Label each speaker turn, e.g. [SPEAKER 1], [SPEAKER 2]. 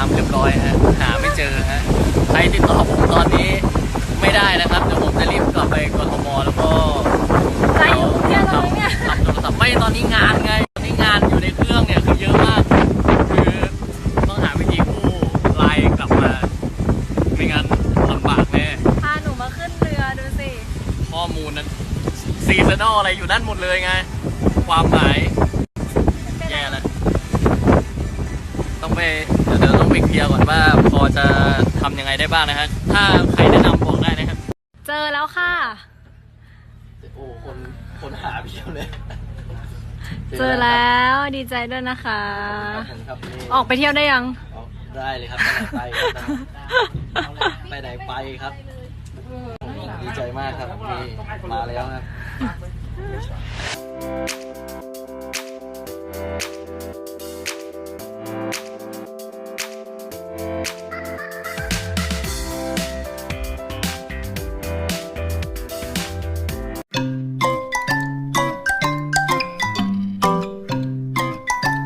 [SPEAKER 1] น้ำเรียบร้อยฮะหาไม่เจอฮะใครติดต่อผมตอนนี้ไม่ได้นะครับเดี๋ยวผมจะรีบกลับไปกรทมแล้วก็
[SPEAKER 2] ใจอยู่เนี่ยตอนนี้เนี่ยทำ
[SPEAKER 1] โทรศัพท์ไม่ตอนนี้งานไงตอนนี้งานอยู่ในเครื่องเนี่ยคือเยอะมาก คือต้องหาวิธีคู่ไลน์กลับมาไม่งั้นลำบากแน่
[SPEAKER 2] พาหนูมาขึ้นเรือดูสิ
[SPEAKER 1] ข้อมูลนั้นซีซันอลอะไรอยู่นั่นหมดเลยไง ความหมาย
[SPEAKER 2] แย่แล้
[SPEAKER 1] วต้องไป เดี๋ยวเดี๋ยวต้องไปเคลียร์ก่อนว่าพอจะทำยังไงได้บ้างนะฮะถ้าใครแนะนำบอกได้นะครับ
[SPEAKER 2] เจอแล้วค่ะ
[SPEAKER 1] โอ้คนคนหาเพียบเลย
[SPEAKER 2] เจอแล้วดีใจด้วยนะคะ ครับ
[SPEAKER 1] ผมครับนี่ออก
[SPEAKER 2] ไปเที่ยวได้ยัง
[SPEAKER 1] ออกได้เลยครับไปไหนไปครั
[SPEAKER 2] บ
[SPEAKER 1] ไปไหนไปครับดีใจมากครับนี่มาแล้วครับ